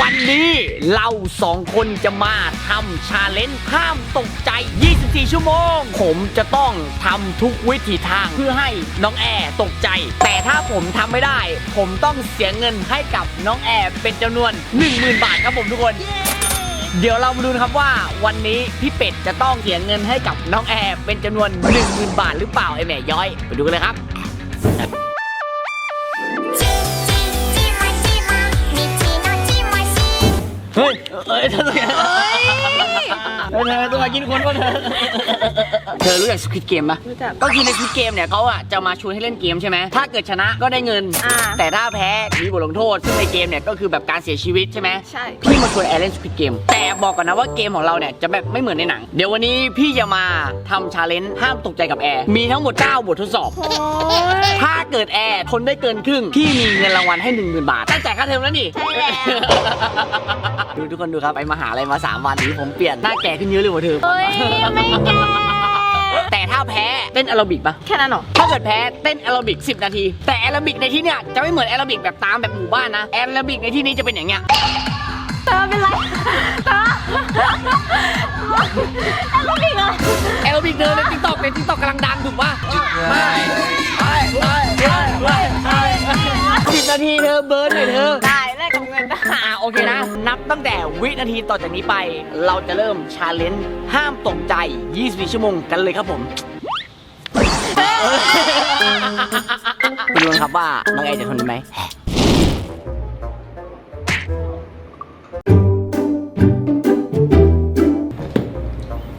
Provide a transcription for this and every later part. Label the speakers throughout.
Speaker 1: วันนี้เราสองคนจะมาทำชาเลนจ์ห้ามตกใจ 24 ชั่วโมง ผมจะต้องทำทุกวิถีทางเพื่อให้น้องแอร์ตกใจ แต่ถ้าผมทำไม่ได้ ผมต้องเสียเงินให้กับน้องแอร์เป็นจำนวน 10,000 บาทครับผมทุกคน เดี๋ยวเรามาดูครับว่าวันนี้พี่เป็ดจะต้องเสียเงินให้กับน้องแอร์เป็นจำนวน 10,000 บาทหรือเปล่าไอแม่ย้อย ไปดูกันเลยครับ เฮ้ยเอ้ยเธอตัวเฮ้ย เธอตัวกินคนก็เธอเธอรู้จักสควิตเกมปะ
Speaker 2: รู้จัก
Speaker 1: ก็คือในสควิตเกมเนี่ยเขาอะจะมาชวนให้เล่นเกมใช่ไหมถ้าเกิดชนะก็ได้เงิน
Speaker 2: อ่า
Speaker 1: แต่ถ้าแพ้มีบทลงโทษ ซึ่งในเกมเนี่ยก็คือแบบการเสียชีวิตใช่ไหม
Speaker 2: ใช่
Speaker 1: พี่มาชวนแอร์เล่นสควิตเกม แต่บอกก่อนนะว่าเกมของเราเนี่ยจะแบบไม่เหมือนในหนัง เดี๋ยววันนี้พี่จะมาทำชาเลนจ์ห้ามตกใจกับแอร์ มีทั้งหมด 9 บททดสอบ
Speaker 2: โอ้ย
Speaker 1: ถ้าเกิดแอร์ทนได้เกินครึ่ง พี่มีเงินรางวัลให้ 1 0,000 บาทตั้งจ่ายค่าเทอมแล้วนี่
Speaker 2: ใช่แล้ว
Speaker 1: ดูทุกคนดูครับ ไปมหาลัยมา 3 วันนี้ผมเปลี่ยนหน้าแก่ขึ้นเยอะเลยว่ะเธอ
Speaker 2: เฮ้ยไม่แก
Speaker 1: แต่ถ้าแพ้เต้นแอโรบิกปะ
Speaker 2: แค่นั้นเหรอ
Speaker 1: ถ้าเกิดแพ้เต้นแอโรบิก 10 นาที แต่แอโรบิกในที่เนี้ยจะไม่เหมือนแอโรบิกแบบตามแบบหมู่บ้านนะแอโรบิกในที่นี้จะเป็นอย่างเงี้ย
Speaker 2: เธอเป็นไรเธอแล้วก็มีเลย
Speaker 1: แอโรบิกเดินในทิกตอกในทิกตอกกำลังดังถูกปะไม่ไม่ไม่ไม่ไม่สิบนาทีเธอเบิร์นหน่อยเธอ
Speaker 2: ได้
Speaker 1: อ่าโอเคนะ นับตั้งแต่วินาทีต่อจากนี้ไป เราจะเริ่มชาเลนจ์ห้ามตกใจ 24 ชั่วโมงกันเลยครับผมไปดูกันครับว่าน้องแอร์จะทนได้ไหม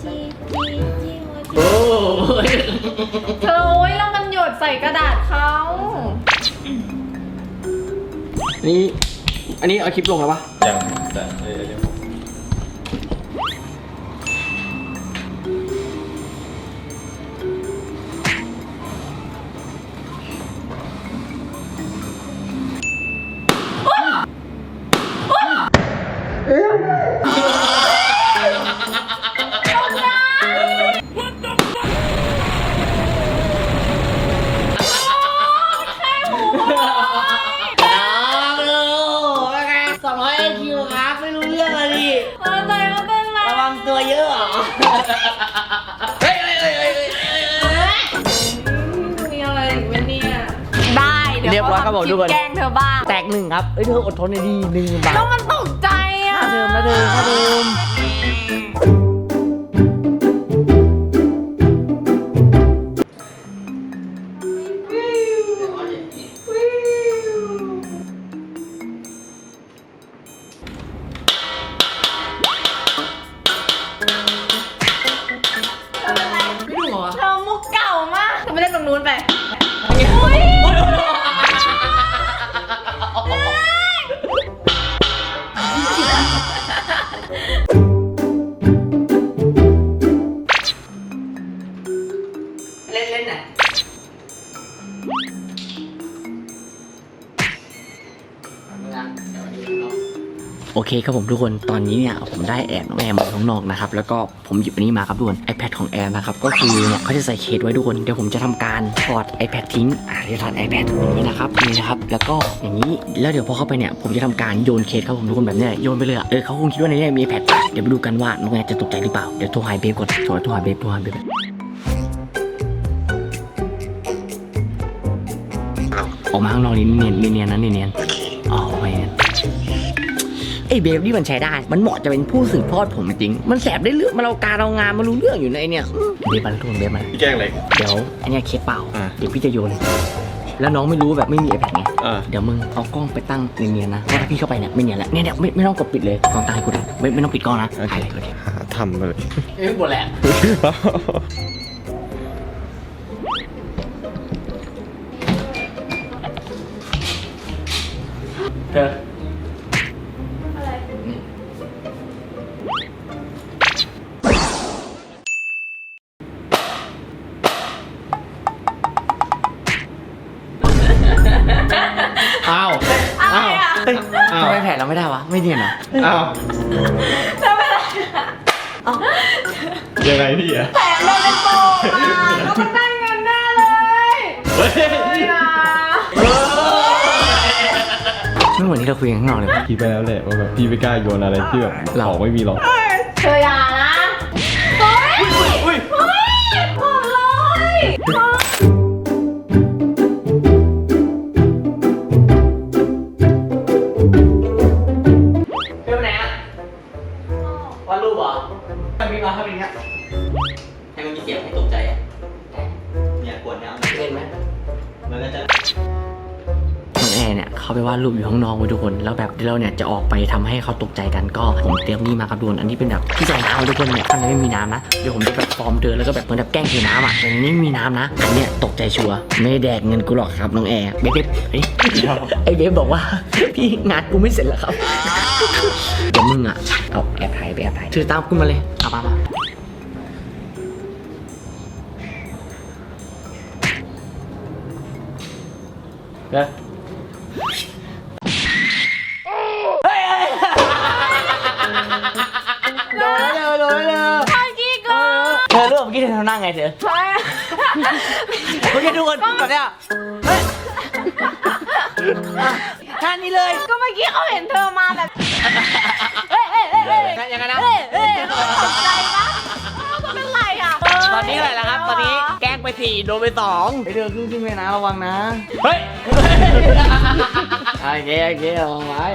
Speaker 2: จีจีจีโมจิ
Speaker 1: โอ้
Speaker 2: เธอโอ้ยแล้วมันหยดใส่กระดาษเขา
Speaker 1: นี่ อันนี้เอาคลิปลงแล้วปะ
Speaker 3: ยัง อ
Speaker 1: งร้อยคิวครับ ไม่รู้เรื่องอะไรดิ
Speaker 2: เออใจเขาเป็นไร
Speaker 1: ระวังตัวเยอะเหรอเฮ้ยเฮ้ยเฮ้ยเฮ้ยเฮ้ย
Speaker 2: มีอะไรอีกไหมเนี่ยได้เดี๋ยว
Speaker 1: เรียบร้อยครับผมทุกคน
Speaker 2: แกล้งเธอบ้าง
Speaker 1: แตกหนึ่งครับ เอ้ยเธออดทนหน่อยดีหนึ่งบาท
Speaker 2: แล้วมันตกใจอะ
Speaker 1: ค่าเทอมนะเธอค่าเทอมไม่ โอเคครับผมทุกคนตอนนี้เนี่ยผมได้แอบน้องแอมมาข้างนอกนะครับแล้วก็ผมหยิบอันนี้มาครับทุกคน iPad ของแอมนะครับก็คือเนี่ยเขาจะใส่เคสไว้ทุกคนเดี๋ยวผมจะทำการถอด iPad ทิ้งอ่าเดี๋ยวถอด iPad อย่างนี้นะครับนี่นะครับแล้วก็อย่างนี้แล้วเดี๋ยวพอเข้าไปเนี่ยผมจะทำการโยนเคสครับผมทุกคนแบบนี้โยนไปเลยเออเขาคงคิดว่าในเนี้มี iPad เดี๋ยวไปดูกันว่าน้องแอมจะตกใจหรือเปล่าเดี๋ยวโทรหาเบฟก่อนโทรโทรหาเบฟโทรหาเบฟออกมาข้างนอกนี่เนียนเนียนๆนะเนียน อ้เบฟนี่มันใช้ได้ มันเหมาะจะเป็นผู้สืบทอดผมจริง มันแสบได้เรื่องมันเอาการเอางานมารู้เรื่องอยู่ในไอ้เนี่ยเบฟมาแล้วทุกคนเบฟมา
Speaker 3: พี่แกล้งอะไร
Speaker 1: เดี๋ยวอันเนี้ยเคสเปล่า
Speaker 3: อ่า
Speaker 1: เดี๋ยวพี่จะโยน แล้วน้องไม่รู้แบบไม่มีไอแพดไง
Speaker 3: อ่า
Speaker 1: เดี๋ยวมึงเอากล้องไปตั้งเนียนๆนะเพราะถ้าพี่เข้าไปเนี่ยไม่เนียนแล้วเนี่ยเนี่ยไม่ไม่ต้องกดปิดเลยกล้องตั้งให้กูดูไม่ไม่ต้องปิดกล้องนะถ่ายเลยก็ได้
Speaker 3: หาทำเลย
Speaker 1: เอ้ยหมดแล้วเธอ
Speaker 2: อ้า
Speaker 3: ว
Speaker 2: อะไรอะ
Speaker 3: อ้าว
Speaker 1: ทำไมแผนเราไม่ได้วะ ไม่เนียนเหรอ
Speaker 3: อ้าว
Speaker 2: เธอเป็นอะไรอะ
Speaker 3: ยังไงพี่อะ
Speaker 2: แผลโดนเป็นโตมาแล้วมันได้เงินแน่เลย
Speaker 3: เฮ้ย
Speaker 2: เฮ้ยนะ
Speaker 1: ไม่เหมือนที่เราคุยกันข้างนอกเลยปะ
Speaker 3: คิดไปแล้วแหละว่าแบบพี่ไม่กล้าโยนอะไรที่แบบ
Speaker 1: หรอ
Speaker 3: ของไม่มีหรอก
Speaker 2: เธออย่านะเฮ้ยเฮ้ยขอเลย
Speaker 1: เเนี่ย
Speaker 3: เขา
Speaker 1: ไปวาดรูปอยู่ข้างนอกไว้ทุกคน แล้วแบบที่เราเนี่ยจะออกไปทำให้เขาตกใจกันก็ผมเตรียมนี่มาครับทุกคนอันนี้เป็นแบบที่ใส่น้ำทุกคนเนี่ยข้างในไม่มีน้ำนะเดี๋ยวผมจะแบบฟอร์มเดินแล้วก็แบบเหมือนแบบแกล้งเทน้ำอะแต่ในนี้ไม่มีน้ำนะอันเนี้ยตกใจชัวร์ไม่ได้แดกเงินกูหรอกครับน้องแอร์เบ๊บเบ๊บเอ้ยไอเบ๊บบอกว่าพี่งานกูไม่เสร็จแล้วครับเดี๋ยวมึงอะเอาแอบถ่ายไปแอบถ่ายถือตามกูมาเลยเอามามา
Speaker 3: นะ
Speaker 1: โดนแล้วเธอโดนแล้ว
Speaker 2: เมื่อกี้ก็
Speaker 1: เธอเธอรู้เมื่อกี้เธอทำหน้าไงเธอ
Speaker 2: ใช่
Speaker 1: เมื่อกี้ทุกคนแบบเนี้ยเฮ้ยท่านี้เลย
Speaker 2: ก็เมื่อกี้เขาเห็นเธอมาแบบ
Speaker 1: สี่โดนไปสองไปเดินขึ้นขึ้นไปนะระวังนะ เฮ้ย โอเคโอเคระวังไว้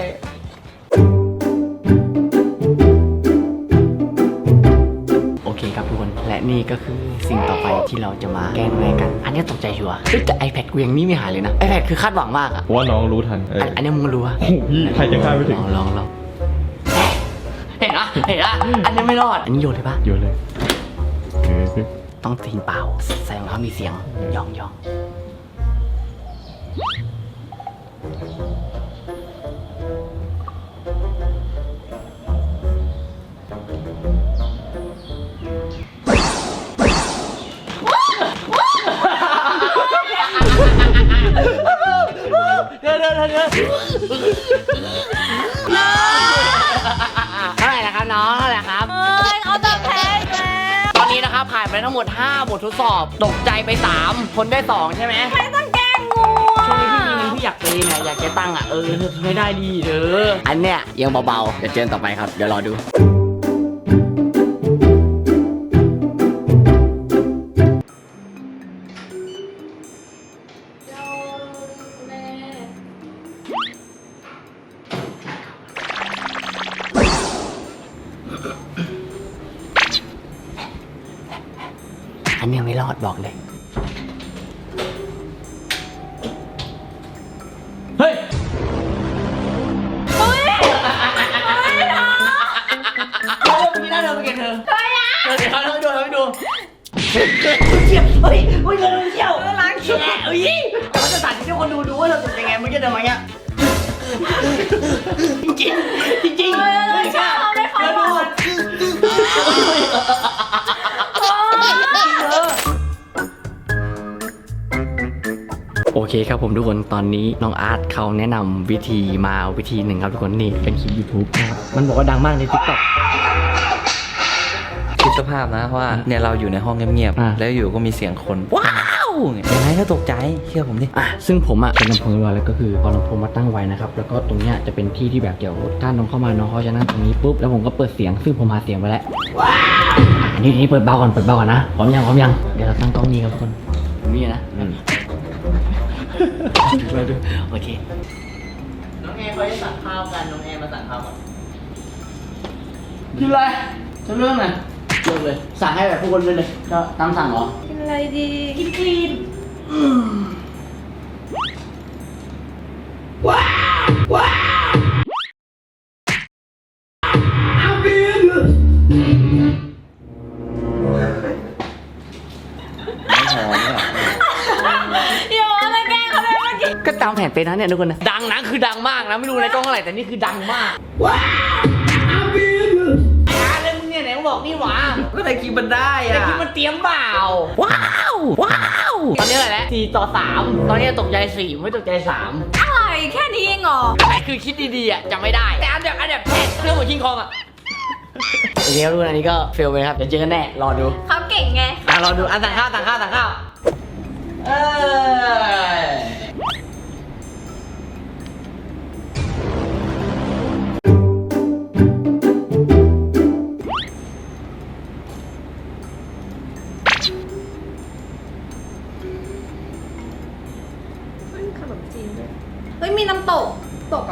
Speaker 1: โอเคครับทุกคน และนี่ก็คือสิ่งต่อไปที่เราจะมาแกล้งแม่กัน อันนี้ตกใจชัวร์เฮ้ยแต่ iPad กูยังนี่ไม่หายเลยนะ iPad คือคาดหวังมากอะ
Speaker 3: เพราะว่าน้องรู้ทันเออ
Speaker 1: อันอันนี้มึงรู้อะ
Speaker 3: โอ้โหพี่ใครจะคาดไม่ถึง
Speaker 1: ลองลองลองเห็นปะเห็นปะอันนี้ไม่รอด อันนี้โยนเลยปะ
Speaker 3: โยนเลยเออ
Speaker 1: ต้องตีนเปล่า ใส่รองเท้ามีเสียงยองยอง ทั้งหมด 5 บททดสอบ ตกใจไป 3 คนได้ 2 ใช่ไหม
Speaker 2: ไม่ต้องแกล้งงู
Speaker 1: ช่วงนี้พี่มีเงินพี่อยากเปย์เนี่ยอยากเก็บตังค์อะ เออเธอไม่ได้ดีเธออันเนี้ยยังเบาๆเดี๋ยวเจอกันต่อไปครับ เดี๋ยวรอดู เฮ้ย
Speaker 2: เฮ้ย
Speaker 1: เธอเมื่อกี้น่าเดินไปเก็บเธอ
Speaker 2: เฮ้ยอะ
Speaker 1: เธอเดี๋ยวเขาทำให้ดูทำให้ดูเฮ้ยเชี่ยวเฮ้ยเฮ้ยเธอเชี่ยวล้างเชี่ยวเฮ้ยแต่ว่าจะสาธิตให้คนดูดูว่าเราเป็นยังไงเมื่อกี้เดินมาเงี้ยจริงจริงจริงจริง
Speaker 2: เฮ้ยเฮ้ยชอบเอาไม่เขา
Speaker 1: เดี๋ เคครับผมทุกคนตอนนี้น้องอาร์ตเขาแนะนำวิธีมาวิธีหนึ่งครับทุกคนนี่เป็นคลิป YouTube นะครับมันบอกว่าดังมากใน TikTok
Speaker 4: คิดสภาพนะว่าเนี่ยเราอยู่ในห้องเงียบ
Speaker 1: อ่า
Speaker 4: ๆแล้วอยู่ก็มีเสียงคนว้าวยังไงก็ตกใจเชื่อผมดิ
Speaker 1: อะซึ่งผมอะเป็นลำโพงเรียบร้อยแล้วก็คือพอลำโพงมาตั้งไว้นะครับแล้วก็ตรงเนี้ยจะเป็นที่ที่แบบเดี๋ยวถ้าน้องเข้ามาน้องเขาจะนั่งตรงนี้ปุ๊บแล้วผมก็เปิดเสียงซึ่งผมหาเสียงไว้แล้วอันนี้นี่เปิดเบาก่อนเปิดเบาก่อนนะพร้อมยังพร้อมยังเดี๋ยวเราตั้งกล้องนี้ครับทุกคนนี่นะ โอเค น้องแอร์เขาจะสั่งข้าวกัน น้องแอร์มาสั่งข้าวก่อนกินอะไรจะเรื่องไหนเรื่องเลย สั่งให้แบบทุกคนเลยเลยก็ตามสั่งเหรอ
Speaker 2: กินอะไรดี กินคลีนอย่า ก็
Speaker 1: ตามแผนไปนะเนี่ยทุกคนนะดังนะคือดังมากนะไม่รู้ในกล้องเท่าไหร่แต่นี่คือดังมากว้าวอะไรมึงเนี่ยไหนมึงบอกนี่หว่า
Speaker 4: ก็แต่คิดมันได้
Speaker 1: แต่
Speaker 4: อะ
Speaker 1: คิดมันเตรียมเปล่าว้าวว้าวตอนนี้อะไรแล้วสี่ต่อสามตอนนี้ตกใจสี่ไม่ตกใจสาม
Speaker 2: อะไรแค่นี้เองเหรอ
Speaker 1: อันไหนคือคิดดีๆอะจำไม่ได้แต่อันแบบอันแบบแท้เครื่องหัวคิงคองอะโอเคครับทุกคนอันนี้ก็เฟลไปนะครับเดี๋ยวเจอกันแน่รอดู
Speaker 2: เขาเก่งไง
Speaker 1: อะรอดูอะสั่งข้าวสั่งข้าวสั่งข้าวเออ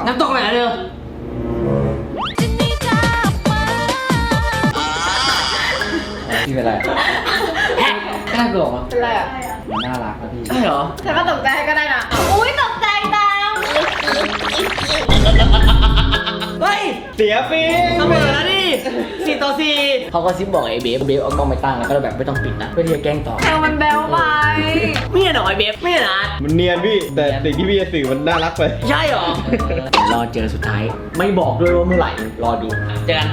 Speaker 4: น้ำตกไหนเด้
Speaker 1: อ
Speaker 2: พี่เป
Speaker 1: ็นไแฮะน่
Speaker 4: กลัวเหรอ
Speaker 2: เป็นไรอะ
Speaker 4: มัน่ารักครับพี่
Speaker 1: ใช่เหรอ
Speaker 2: ฉันก็ตกใจก็ได้นะอุ้ยตกใจตาม
Speaker 1: เฮ้ย
Speaker 3: เสียฟี
Speaker 1: เสมอแล้วดิสี่ต่อสี่เขาก็ซิบบอกไอ้เบฟเบฟเอากล้องไปตั้งแล้วก็แบบไม่ต้องปิดนะเพื่อที่จะแกล้งต่อ
Speaker 2: แมวมันแบวว่ะ
Speaker 1: ไม่เห็นเหรอไอ้เบฟไม่เห็นเหรอ
Speaker 3: มันเนียนพี่ แต่สิ่งที่พี่จะสื่อมันน่ารักไป
Speaker 1: ใช่เหรอ รอเจอสุดท้าย ไม่บอกด้วยว่าเมื่อไหร่ รอดู เจอกัน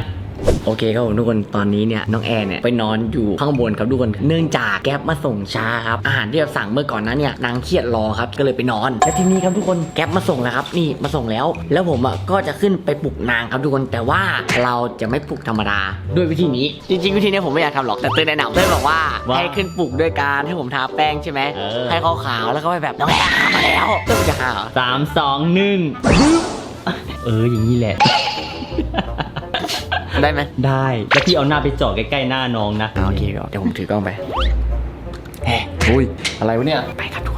Speaker 1: โอเคครับผมทุกคนตอนนี้เนี่ยน้องแอร์เนี่ยไปนอนอยู่ข้างบนครับทุกคนเนื่องจากแก๊ปมาส่งช้าครับอาหารที่เราสั่งเมื่อก่อนนั้นเนี่ยนางเครียดรอครับก็เลยไปนอน และทีนี้ครับทุกคนแก๊ปมาส่งแล้วครับนี่มาส่งแล้ว แล้วผมอะก็จะขึ้นไปปลุกนางครับทุกคนแต่ว่าเราจะไม่ปลุกธรรมดา ด้วยวิธีนี้จริงๆวิธีนี้ผมไม่อยากทำหรอกแต่เต้ยแนะนำเต้ยบอกว่า
Speaker 4: ว่า
Speaker 1: ให้ขึ้นปลุกด้วยการให้ผมทาแป้งใช่ไหม
Speaker 4: เออ
Speaker 1: ให้ขาวๆแล้วก็ไปแบบน้องแอร์มาแล้วเต้ยจะหาเหรอ
Speaker 4: สามสองหนึ่งเอออย่างนี้แหละ
Speaker 1: ได้ไหม
Speaker 4: ได้แล้วพี่เอาหน้าไปจ่อใกล้ๆหน้าน้องนะ
Speaker 1: อ่าโอเคเดี๋ยวผมถือกล้องไปเฮ้
Speaker 3: อุ้ยอะไรวะเนี่ย
Speaker 1: ไปครับทุก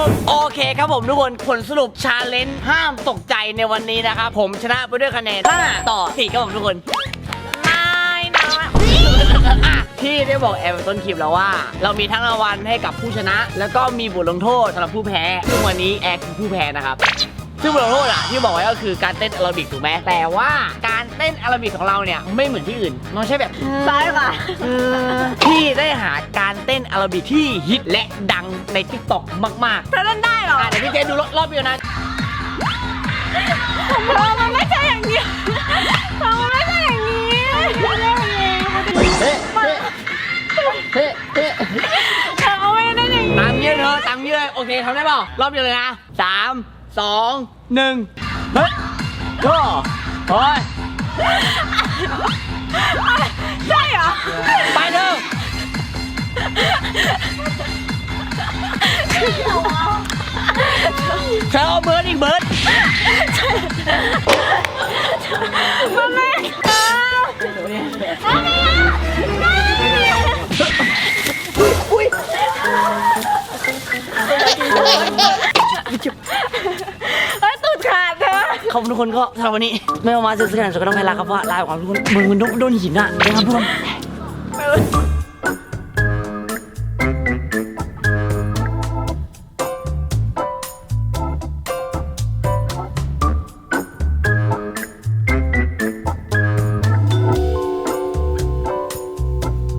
Speaker 1: ผลสรุปโอเคครับผมทุกคนผลสรุปชาเลนจ์ห้ามตกใจในวันนี้นะครับผมชนะไปด้วยคะแนน5ต่อ4ครับผมทุกคน
Speaker 2: นายนะ
Speaker 1: อะพี่ได้บอกแอมต้นคลิปแล้วว่า เรามีทั้งรางวัลให้กับผู้ชนะ แล้วก็มีบทลงโทษสำหรับผู้แพ้ซึ่งวันนี้แอร์คือผู้แพ้นะครับซึ่งบทลงโทษอะที่บอกไว้ก็คือการเต้นแอโรบิกถูกไหมแต่ว่าการเต้นแอโรบิกของเราเนี่ยไม่เหมือนที่อื่นมันไม่ใช่แบบ
Speaker 2: ซ้ายค่ะ
Speaker 1: พี่ได้หาการ เต้นแอโรบิกที่ฮิตและดังใน t ิ k t o k มาก
Speaker 2: เธอเล่นได้เหร
Speaker 1: ๆ
Speaker 2: อ
Speaker 1: อะเดี๋ยวพี่เจดูรอบเดียวนะ
Speaker 2: เธอมันไม่ใช่อย่างนี้เธอมันไม่ใช่อย่างนี้เล่นเอง
Speaker 1: เฮ้เฮ้เฮ้เฮ้
Speaker 2: เธอไม่ได้อย่างนี้
Speaker 1: ตามเยอะเธอตามเยอะโอเคทำได้เปล่ารอบเดียวเลยนะสามสองหนึ่งเฮ้ยก็เฮ้ย
Speaker 2: ใช่เหรอ
Speaker 1: เธอเอาเบิร์ดอีกเบิร์ด
Speaker 2: มันไม่เออ
Speaker 1: อุ้ย
Speaker 2: เฮ้ยตูดขาดเธอ
Speaker 1: ขอบคุณทุกคนก็สำหรับวันนี้ ไม่ว่ามาซื้อสแกนสุดก็ต้องให้ลาครับเพราะว่าลาของทุกคนมึงมันโดนโดนหินอะนะครับทุกคน